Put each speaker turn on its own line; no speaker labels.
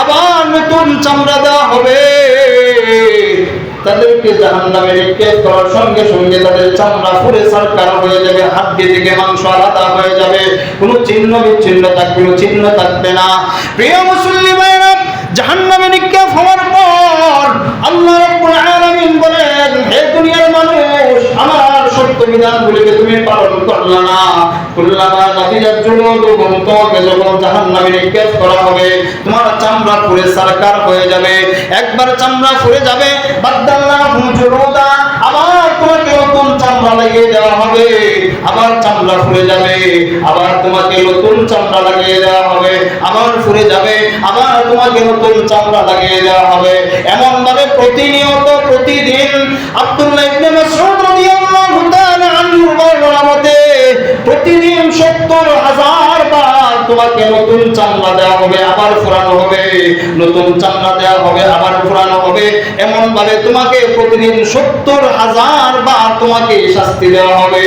আবার নতুন চামড়া হবে। তাদেরকে জাহান নামে নিক্ষেপ করার সঙ্গে সঙ্গে তাদের চামড়া সরকার হয়ে যাবে, হাত থেকে মাংস আলাদা হয়ে যাবে। কোনো চিহ্ন বিচ্ছিন্ন থাকবে চিহ্ন থাকবে না। প্রিয় মুসলিমেরা জাহান্নামে নিক্ষেপ হওয়ার পর আল্লাহ রাব্বুল বলেন, হে দুনিয়ার মানুষ, আমার তোমার চামড়া পুড়ে সরকার হয়ে যাবে। একবার চামড়া পুড়ে যাবে বাদদাল্লাহুম আবার তোমাকে নতুন চামড়া লাগিয়ে দেওয়া হবে। আবার চামড়া ফুরে যাবে, আবার তোমাকে নতুন চামড়া আবার ফুরে যাবে, আবার তোমাকে নতুন চামড়া লাগিয়ে দেওয়া হবে। এমন ভাবে প্রতিনিয়ত প্রতিদিন আব্দুল্লাহ ইবনে মাসউদ রাদিয়াল্লাহু তাআলা আনহু প্রতিদিন 70 হাজার বার তোমাকে নতুন চামড়া দেওয়া হবে, আবার ফুরানো হবে। নতুন চামড়া দেওয়া হবে, আবার ফুরানো হবে। এমন ভাবে তোমাকে প্রতিদিন 70 হাজার বার তোমাকে শাস্তি দেওয়া হবে।